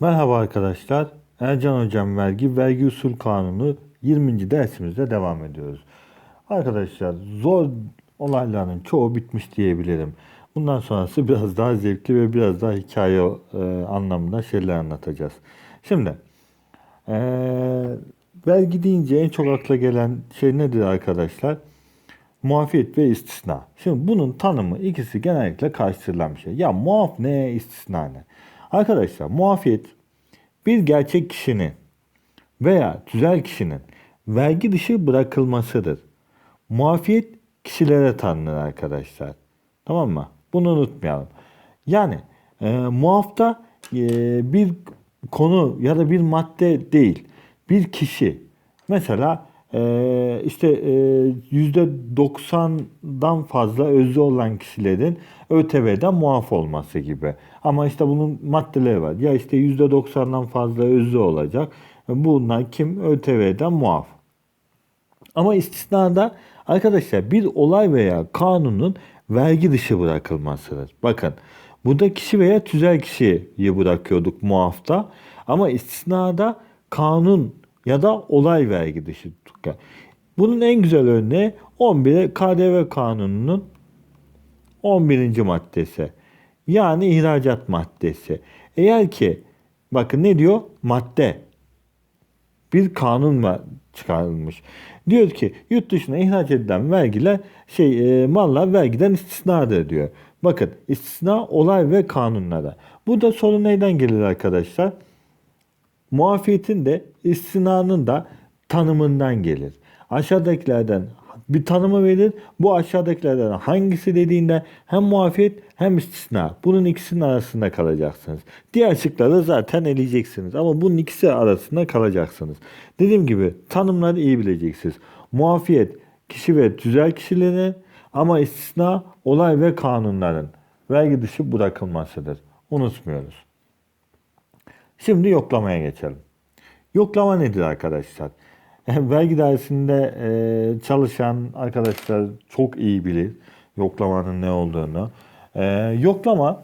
Merhaba arkadaşlar. Ercan Hocam Vergi Vergi Usul Kanunu 20. dersimizde devam ediyoruz. Arkadaşlar zor olayların çoğu bitmiş diyebilirim. Bundan sonrası biraz daha zevkli ve biraz daha hikaye e, anlamında şeyler anlatacağız. Şimdi e, vergi deyince en çok akla gelen şey nedir arkadaşlar? Muafiyet ve istisna. Şimdi bunun tanımı ikisi genellikle karıştırılan bir şey. Ya muaf ne, istisna ne? Arkadaşlar muafiyet bir gerçek kişinin veya tüzel kişinin vergi dışı bırakılmasıdır. Muafiyet kişilere tanınır arkadaşlar. Tamam mı? Bunu unutmayalım. Yani e, muafta e, bir konu ya da bir madde değil. Bir kişi. Mesela e, işte e, %90'dan fazla özlü olan kişilerin ÖTV'den muaf olması gibi. Ama işte bunun maddeleri var. Ya işte %90'dan fazla özlü olacak. Bunlar kim? ÖTV'den muaf. Ama istisnada arkadaşlar bir olay veya kanunun vergi dışı bırakılmasıdır. Bakın burada kişi veya tüzel kişiyi bırakıyorduk muafta. Ama istisnada kanun ya da olay vergi dışı. Bunun en güzel örneği 11 KDV kanununun 11. maddesi. Yani ihracat maddesi. Eğer ki bakın ne diyor? Madde. Bir kanun var çıkarılmış. Diyor ki yurt dışına ihraç edilen vergiler şey e, mallar vergiden istisnadır diyor. Bakın istisna olay ve kanunlara. Bu da sorun neyden gelir arkadaşlar? Muafiyetin de istinanın da tanımından gelir. Aşağıdakilerden bir tanımı verir. Bu aşağıdakilerden hangisi dediğinde hem muafiyet hem istisna. Bunun ikisinin arasında kalacaksınız. Diğer şıkları zaten eleyeceksiniz. Ama bunun ikisi arasında kalacaksınız. Dediğim gibi tanımları iyi bileceksiniz. Muafiyet kişi ve tüzel kişilerin ama istisna olay ve kanunların vergi dışı bırakılmasıdır. Unutmuyoruz. Şimdi yoklamaya geçelim. Yoklama nedir arkadaşlar? Vergi dairesinde e, çalışan arkadaşlar çok iyi bilir yoklamanın ne olduğunu. E, yoklama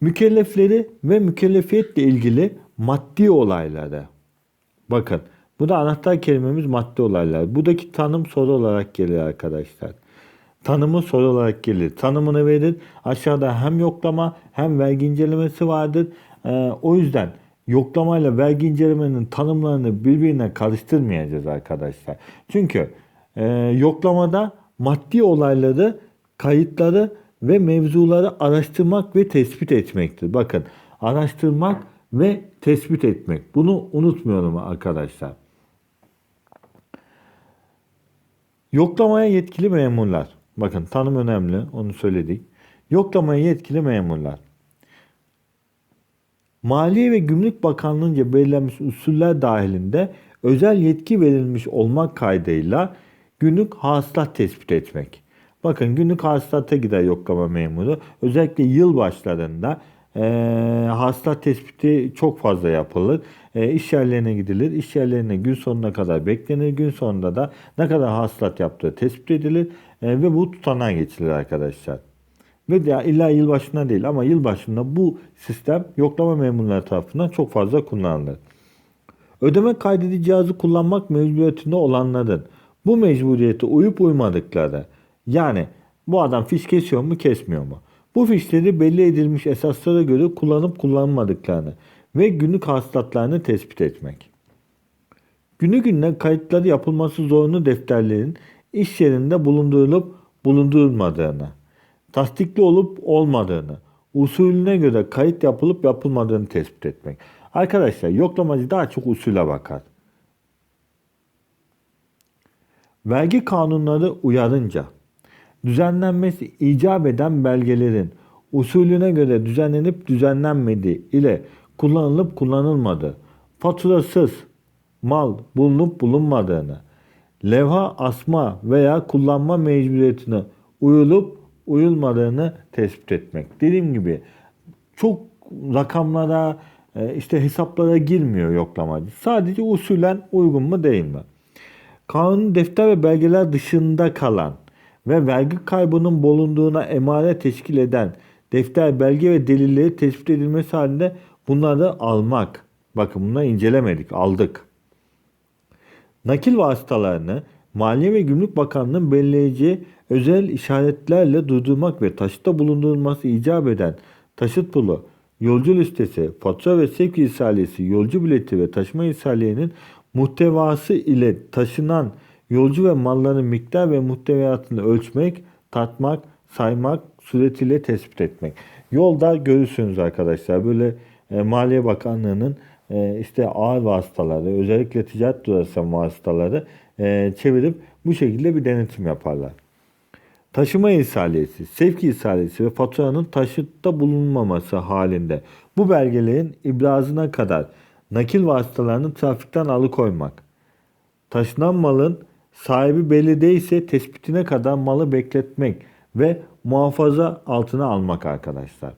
mükellefleri ve mükellefiyetle ilgili maddi olayları. Bakın bu da anahtar kelimemiz maddi olaylar. Buradaki tanım soru olarak gelir arkadaşlar. Tanımı soru olarak gelir. Tanımını verir. Aşağıda hem yoklama hem vergi incelemesi vardır. E, o yüzden yoklamayla vergi incelemenin tanımlarını birbirine karıştırmayacağız arkadaşlar. Çünkü e, yoklamada maddi olayları, kayıtları ve mevzuları araştırmak ve tespit etmektir. Bakın araştırmak ve tespit etmek. Bunu unutmuyorum arkadaşlar. Yoklamaya yetkili memurlar. Bakın tanım önemli. Onu söyledik. Yoklamaya yetkili memurlar. Maliye ve Gümrük Bakanlığı'nca belirlenmiş usuller dahilinde özel yetki verilmiş olmak kaydıyla günlük hasılat tespit etmek. Bakın günlük hasılata gider yoklama memuru. Özellikle yıl başlarında e, hasılat tespiti çok fazla yapılır. E, iş yerlerine gidilir. İş yerlerine gün sonuna kadar beklenir. Gün sonunda da ne kadar hasılat yaptığı tespit edilir. E, ve bu tutanağa geçilir arkadaşlar. Ve ya illa yılbaşında değil ama yılbaşında bu sistem yoklama memurları tarafından çok fazla kullanılır. Ödeme kaydedici cihazı kullanmak mecburiyetinde olanların bu mecburiyete uyup uymadıkları yani bu adam fiş kesiyor mu kesmiyor mu? Bu fişleri belli edilmiş esaslara göre kullanıp kullanmadıklarını ve günlük hasılatlarını tespit etmek. Günü gününe kayıtları yapılması zorunlu defterlerin iş yerinde bulundurulup bulundurulmadığını, tasdikli olup olmadığını, usulüne göre kayıt yapılıp yapılmadığını tespit etmek. Arkadaşlar yoklamacı daha çok usule bakar. Vergi kanunları uyarınca düzenlenmesi icap eden belgelerin usulüne göre düzenlenip düzenlenmediği ile kullanılıp kullanılmadığı, faturasız mal bulunup bulunmadığını, levha asma veya kullanma mecburiyetine uyulup uyulmadığını tespit etmek. Dediğim gibi çok rakamlara e, işte hesaplara girmiyor yoklamacı. Sadece usulen uygun mu değil mi? Kanun defter ve belgeler dışında kalan ve vergi kaybının bulunduğuna emare teşkil eden defter, belge ve delilleri tespit edilmesi halinde Bunları almak. Bakın bunları incelemedik, aldık. Nakil vasıtalarını Maliye ve Gümrük Bakanlığı'nın belirleyeceği özel işaretlerle durdurmak ve taşıtta bulundurulması icap eden taşıt pulu, yolcu listesi, fatura ve sevk isalesi, yolcu bileti ve taşıma isaliyenin muhtevası ile taşınan yolcu ve malların miktar ve muhteviyatını ölçmek, tartmak, saymak suretiyle tespit etmek. Yolda görürsünüz arkadaşlar böyle e, Maliye Bakanlığı'nın e, işte ağır vasıtaları, özellikle ticaret durası vasıtaları e, çevirip bu şekilde bir denetim yaparlar. Taşıma isalesi, sevk isalesi ve faturanın taşıtta bulunmaması halinde bu belgelerin ibrazına kadar nakil vasıtalarını trafikten alıkoymak. Taşınan malın sahibi belli değilse tespitine kadar malı bekletmek ve muhafaza altına almak arkadaşlar.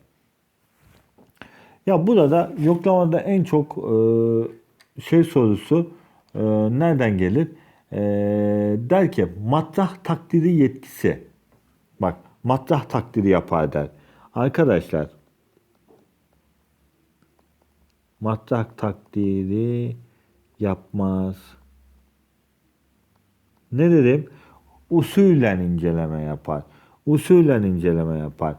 Ya burada yoklamada en çok e, şey sorusu e, nereden gelir? E, der ki matrah takdiri yetkisi. Bak matrah takdiri yapar der. Arkadaşlar matrah takdiri yapmaz. Ne dedim? Usulen inceleme yapar. Usulen inceleme yapar.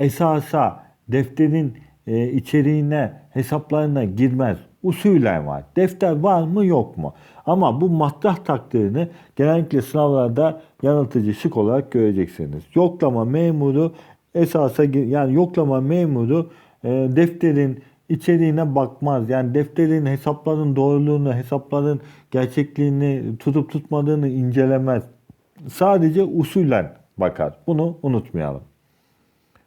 Esasa defterin e, içeriğine, hesaplarına girmez. Usulen var. Defter var mı yok mu? Ama bu matrah takdirini genellikle sınavlarda yanıltıcı şık olarak göreceksiniz. Yoklama memuru esasa yani yoklama memuru e, defterin içeriğine bakmaz. Yani defterin hesapların doğruluğunu, hesapların gerçekliğini tutup tutmadığını incelemez. Sadece usulen bakar. Bunu unutmayalım.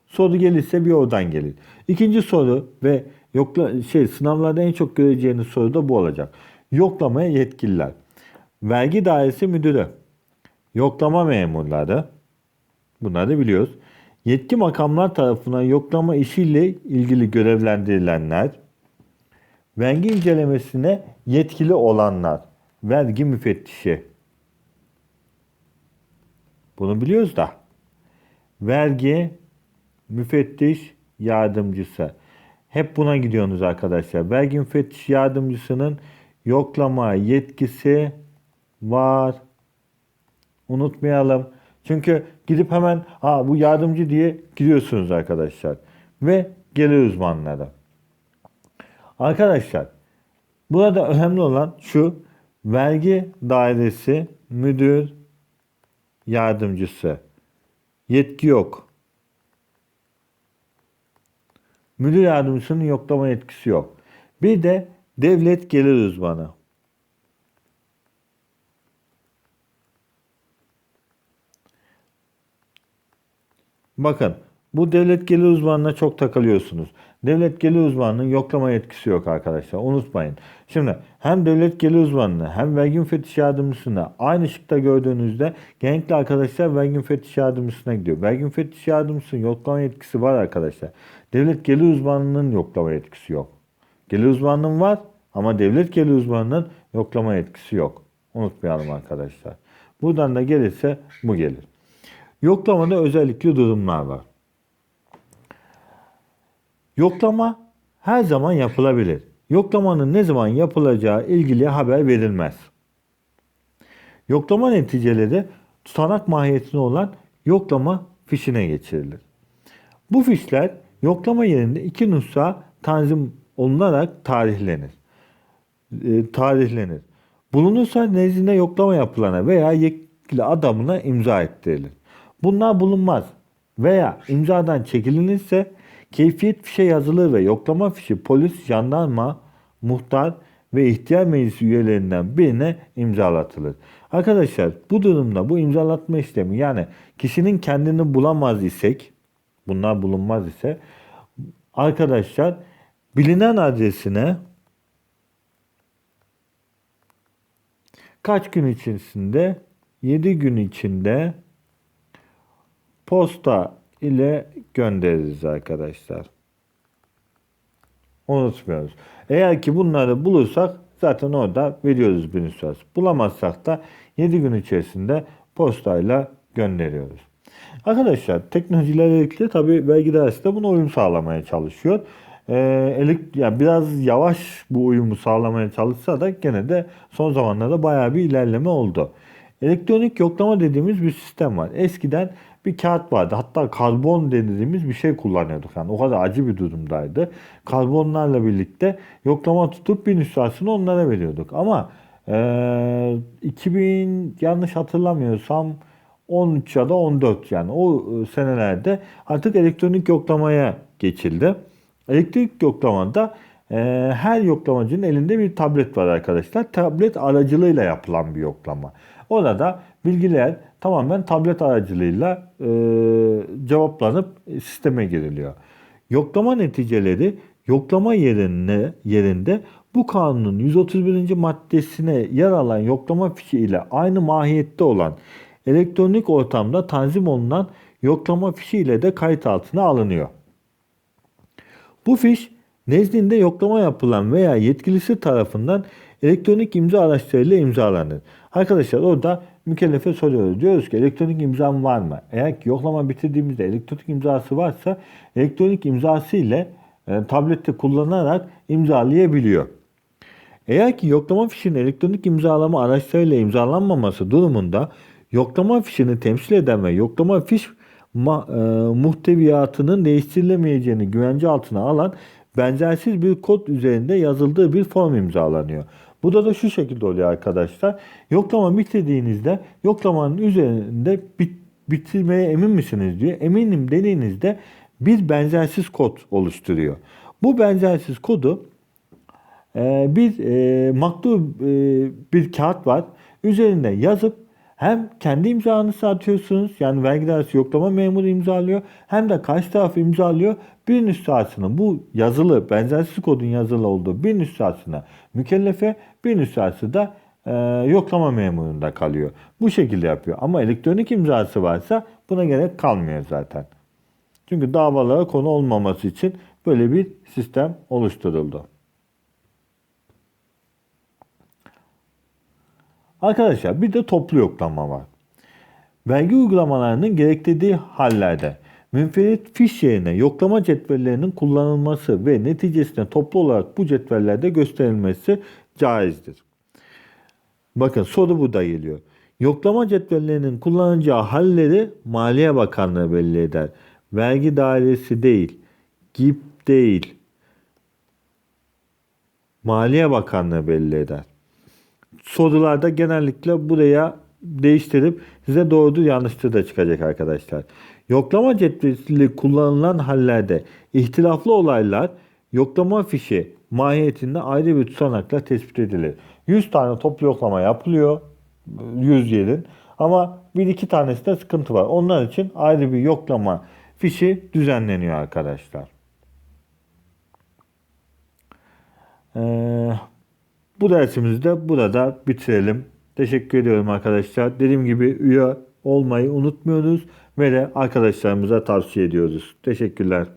Soru gelirse bir oradan gelir. İkinci soru ve yokla şey sınavlarda en çok göreceğiniz soru da bu olacak. Yoklamaya yetkililer. Vergi dairesi müdürü, yoklama memurları, bunları biliyoruz. Yetki makamlar tarafından yoklama işiyle ilgili görevlendirilenler, vergi incelemesine yetkili olanlar, vergi müfettişi. Bunu biliyoruz da. Vergi müfettiş yardımcısı. Hep buna gidiyorsunuz arkadaşlar. Vergi müfettiş yardımcısının yoklama yetkisi var. Unutmayalım. Çünkü gidip hemen ha bu yardımcı diye gidiyorsunuz arkadaşlar. Ve gelir uzmanları. Arkadaşlar burada önemli olan şu vergi dairesi müdür yardımcısı. Yetki yok. Müdür yardımcısının yoklama yetkisi yok. Bir de devlet gelir uzmanı. Bakın bu devlet gelir uzmanına çok takılıyorsunuz. Devlet gelir uzmanının yoklama yetkisi yok arkadaşlar. Unutmayın. Şimdi hem devlet gelir uzmanını hem vergi müfettiş yardımcısını aynı şıkta gördüğünüzde genellikle arkadaşlar vergi müfettiş yardımcısına gidiyor. Vergi müfettiş yardımcısının yoklama yetkisi var arkadaşlar. Devlet gelir uzmanının yoklama yetkisi yok. Gelir uzmanının var ama devlet gelir uzmanının yoklama yetkisi yok. Unutmayalım arkadaşlar. Buradan da gelirse bu gelir. Yoklamada özellikle durumlar var. Yoklama her zaman yapılabilir. Yoklamanın ne zaman yapılacağı ilgili haber verilmez. Yoklama neticeleri tutanak mahiyetinde olan yoklama fişine geçirilir. Bu fişler yoklama yerinde iki nüsha tanzim olunarak tarihlenir. E, tarihlenir. Bulunursa nezdinde yoklama yapılana veya yetkili adamına imza ettirilir. Bunlar bulunmaz veya imzadan çekilinirse keyfiyet fişe yazılır ve yoklama fişi polis, jandarma, muhtar ve ihtiyar meclisi üyelerinden birine imzalatılır. Arkadaşlar bu durumda bu imzalatma işlemi yani kişinin kendini bulamaz isek bunlar bulunmaz ise arkadaşlar bilinen adresine kaç gün içerisinde 7 gün içinde posta ile göndeririz arkadaşlar. Unutmuyoruz. Eğer ki bunları bulursak zaten orada veriyoruz bir nüshası. Bulamazsak da 7 gün içerisinde postayla gönderiyoruz. Arkadaşlar teknolojilerle ilgili tabi vergi dairesi de buna uyum sağlamaya çalışıyor. e, elek, ya biraz yavaş bu uyumu sağlamaya çalışsa da gene de son zamanlarda bayağı bir ilerleme oldu. Elektronik yoklama dediğimiz bir sistem var. Eskiden bir kağıt vardı. Hatta karbon dediğimiz bir şey kullanıyorduk. Yani o kadar acı bir durumdaydı. Karbonlarla birlikte yoklama tutup bir nüshasını onlara veriyorduk. Ama e, 2000 yanlış hatırlamıyorsam 13 ya da 14 yani o e, senelerde artık elektronik yoklamaya geçildi. Elektronik yoklamada e, her yoklamacının elinde bir tablet var arkadaşlar. Tablet aracılığıyla yapılan bir yoklama. Orada bilgiler tamamen tablet aracılığıyla e, cevaplanıp sisteme giriliyor. Yoklama neticeleri yoklama yerine, yerinde bu kanunun 131. maddesine yer alan yoklama fişi ile aynı mahiyette olan elektronik ortamda tanzim olunan yoklama fişi ile de kayıt altına alınıyor. Bu fiş nezdinde yoklama yapılan veya yetkilisi tarafından elektronik imza araçlarıyla imzalanır. Arkadaşlar orada mükellefe soruyoruz. Diyoruz ki elektronik imzam var mı? Eğer ki yoklama bitirdiğimizde elektronik imzası varsa elektronik imzası ile e, tablette kullanarak imzalayabiliyor. Eğer ki yoklama fişinin elektronik imzalama araçlarıyla imzalanmaması durumunda yoklama fişini temsil eden ve yoklama fiş ma- e, muhteviyatının değiştirilemeyeceğini güvence altına alan benzersiz bir kod üzerinde yazıldığı bir form imzalanıyor. Bu da da şu şekilde oluyor arkadaşlar. Yoklama bitirdiğinizde yoklamanın üzerinde bit- bitirmeye emin misiniz diyor. Eminim dediğinizde bir benzersiz kod oluşturuyor. Bu benzersiz kodu e, bir e, maktub e, bir kağıt var. Üzerinde yazıp hem kendi imzanızı atıyorsunuz yani vergi dairesi yoklama memuru imzalıyor hem de karşı taraf imzalıyor. Bir nüshasını bu yazılı benzersiz kodun yazılı olduğu bir nüshasına mükellefe bir nüshası da e, yoklama memurunda kalıyor. Bu şekilde yapıyor ama elektronik imzası varsa buna gerek kalmıyor zaten. Çünkü davalara konu olmaması için böyle bir sistem oluşturuldu. Arkadaşlar bir de toplu yoklama var. Vergi uygulamalarının gerektirdiği hallerde münferit fiş yerine yoklama cetvellerinin kullanılması ve neticesinde toplu olarak bu cetvellerde gösterilmesi caizdir. Bakın soru burada geliyor. Yoklama cetvellerinin kullanacağı halleri Maliye Bakanlığı belli eder. Vergi dairesi değil, GİP değil. Maliye Bakanlığı belli eder sorularda genellikle buraya değiştirip size doğrudur yanlıştır da çıkacak arkadaşlar. Yoklama cetveli kullanılan hallerde ihtilaflı olaylar yoklama fişi mahiyetinde ayrı bir tutanakla tespit edilir. 100 tane toplu yoklama yapılıyor 100 yerin ama bir iki tanesinde sıkıntı var. Onlar için ayrı bir yoklama fişi düzenleniyor arkadaşlar. Ee, bu dersimizi de burada bitirelim. Teşekkür ediyorum arkadaşlar. Dediğim gibi üye olmayı unutmuyoruz ve de arkadaşlarımıza tavsiye ediyoruz. Teşekkürler.